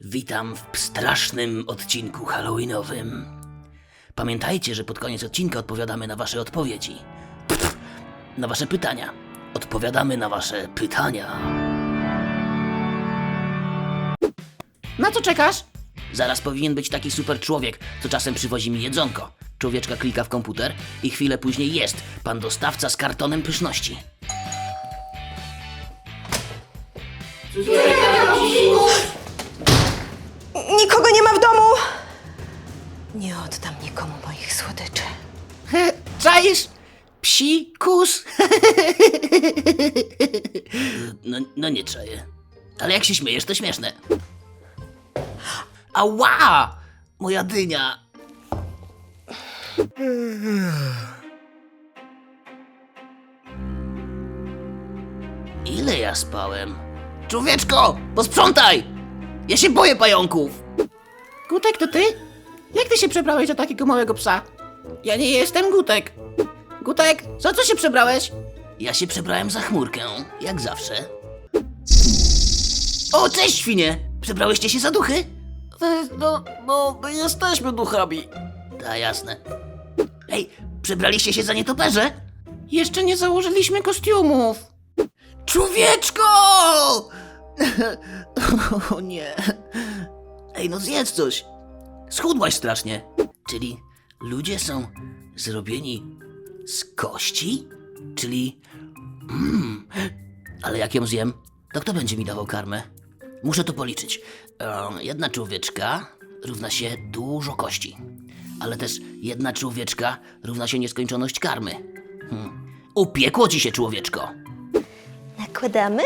Witam w strasznym odcinku Halloweenowym. Pamiętajcie, że pod koniec odcinka odpowiadamy na wasze odpowiedzi. Na wasze pytania. Odpowiadamy na wasze pytania. Na co czekasz? Zaraz powinien być taki super człowiek, co czasem przywozi mi jedzonko. Człowieczka klika w komputer i chwilę później jest pan dostawca z kartonem pyszności. Nikogo nie ma w domu! Nie oddam nikomu moich słodyczy. Czaisz? Psi kus? no, no nie czaję. Ale jak się śmiejesz, to śmieszne. Ała! Moja dynia. Ile ja spałem? Człowieczko, posprzątaj! Ja się boję pająków! Gutek, to ty? Jak ty się przebrałeś za takiego małego psa? Ja nie jestem Gutek. Gutek, za co się przebrałeś? Ja się przebrałem za chmurkę, jak zawsze. O, cześć świnie! Przebrałyście się za duchy? No, no, my jesteśmy duchami. Ta, jasne. Ej, przebraliście się za nietoperze? Jeszcze nie założyliśmy kostiumów. Człowieczko! o nie. Ej, no zjedz coś. Schudłaś strasznie. Czyli ludzie są zrobieni z kości? Czyli... Mm, ale jak ją zjem, to kto będzie mi dawał karmę? Muszę to policzyć. E, jedna człowieczka równa się dużo kości. Ale też jedna człowieczka równa się nieskończoność karmy. Hmm. Upiekło ci się, człowieczko. Nakładamy?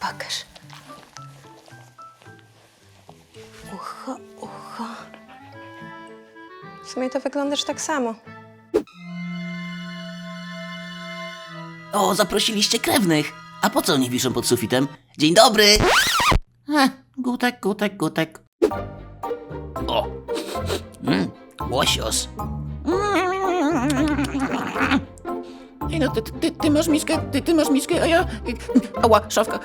Pokaż. Ucho, ucho. W sumie to wyglądasz tak samo. O, zaprosiliście krewnych. A po co oni wiszą pod sufitem? Dzień dobry! E, gutek, gutek, gutek. O! Mm, łosios. Ej, no, ty, ty, ty masz miskę, ty, ty masz miskę, a ja... Ała, szafka.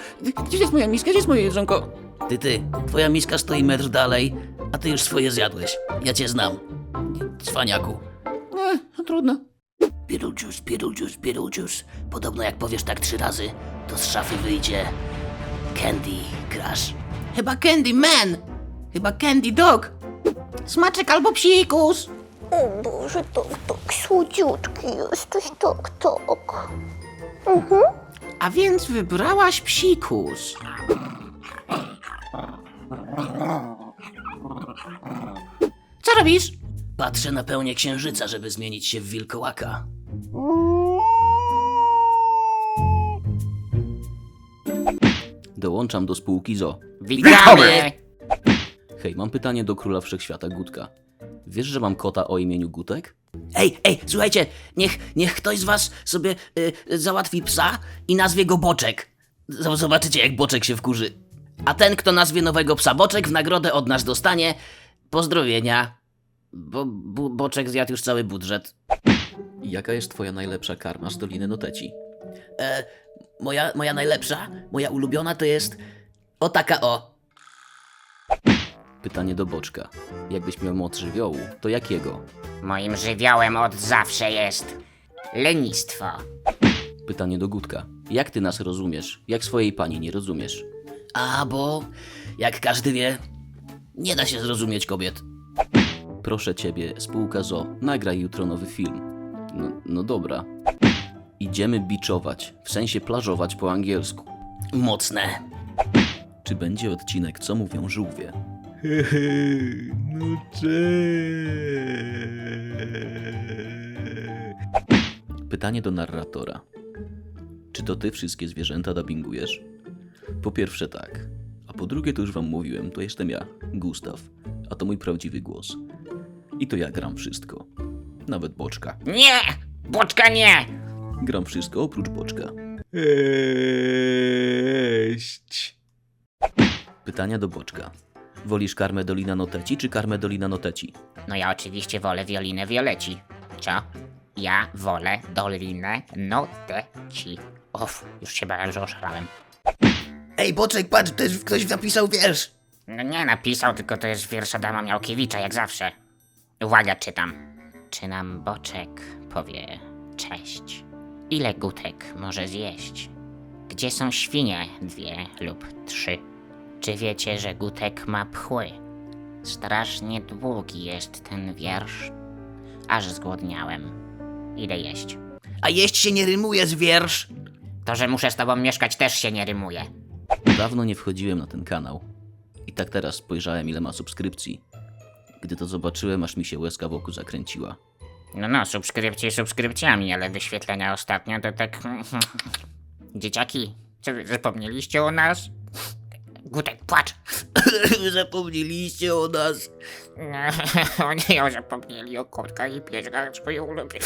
Gdzie jest moja miska, gdzie jest moje jedzonko? Ty, ty, twoja miska stoi metr dalej, a ty już swoje zjadłeś. Ja cię znam. Cwaniaku. E, no trudno. Beetlejuice, Beetlejuice, Beetlejuice. Podobno jak powiesz tak trzy razy, to z szafy wyjdzie Candy Crush. Chyba Candy Man. Chyba Candy Dog. Smaczek albo psikus. O Boże, tak, tak, słodziutki jesteś, tak, tak. A więc wybrałaś psikus. Co robisz? Patrzę na pełnię księżyca, żeby zmienić się w wilkołaka. Dołączam do spółki ZO. Witamy! Hej, mam pytanie do króla wszechświata Gutka. Wiesz, że mam kota o imieniu Gutek? Ej, ej, słuchajcie, niech, niech ktoś z was sobie y, załatwi psa i nazwie go Boczek. Z- Zobaczycie, jak Boczek się wkurzy. A ten, kto nazwie nowego psa Boczek, w nagrodę od nas dostanie pozdrowienia. Bo bu, Boczek zjadł już cały budżet. Jaka jest twoja najlepsza karma z Doliny Noteci? E, moja, moja najlepsza, moja ulubiona to jest o taka o. Pytanie do Boczka. Jakbyś miał moc żywiołu, to jakiego? Moim żywiołem od zawsze jest lenistwo. Pytanie do Gutka. Jak ty nas rozumiesz? Jak swojej pani nie rozumiesz? A, bo jak każdy wie, nie da się zrozumieć kobiet. Proszę ciebie, spółka ZO, nagraj jutro nowy film. No, no dobra. Idziemy biczować, w sensie plażować po angielsku. Mocne. Czy będzie odcinek, co mówią żółwie? No Pytanie do narratora. Czy to ty wszystkie zwierzęta dubbingujesz? Po pierwsze tak, a po drugie to już wam mówiłem, to jestem ja, Gustaw, a to mój prawdziwy głos. I to ja gram wszystko. Nawet boczka. Nie! Boczka nie! Gram wszystko oprócz boczka. Cześć. Pytania do boczka. Wolisz karmę Dolina Noteci czy karmę Dolina Noteci? No ja oczywiście wolę wiolinę Violeci. Co? Ja wolę dolinę noteci. Uff, już się bałem, że oszalałem. Ej, Boczek, patrz, też ktoś napisał wiersz. No nie napisał, tylko to jest wiersz Adama Miałkiewicza, jak zawsze. Uwaga, czytam. Czy nam Boczek powie cześć? Ile gutek może zjeść? Gdzie są świnie? Dwie lub trzy. Czy wiecie, że gutek ma pchły? Strasznie długi jest ten wiersz. Aż zgłodniałem. Idę jeść. A jeść się nie rymuje z wiersz. To, że muszę z tobą mieszkać, też się nie rymuje. Dawno nie wchodziłem na ten kanał. I tak teraz spojrzałem, ile ma subskrypcji. Gdy to zobaczyłem, aż mi się łezka wokół zakręciła. No no, subskrypcje subskrypcjami, ale wyświetlenia ostatnio to tak... Dzieciaki, co wy zapomnieliście o nas? Gutek, płacz! Zapomnieliście o nas. Oni o zapomnieli o kotkach i pieskach swoje ulubione.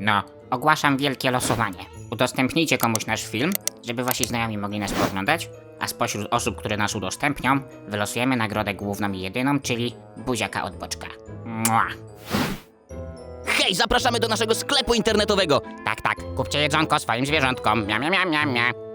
No, ogłaszam wielkie losowanie. Udostępnijcie komuś nasz film, żeby wasi znajomi mogli nas poglądać, a spośród osób, które nas udostępnią, wylosujemy nagrodę główną i jedyną, czyli buziaka od boczka. Mua. Hej, zapraszamy do naszego sklepu internetowego. Tak, tak, kupcie jedzonko swoim zwierzątkom. Mia, mia, mia, mia, mia.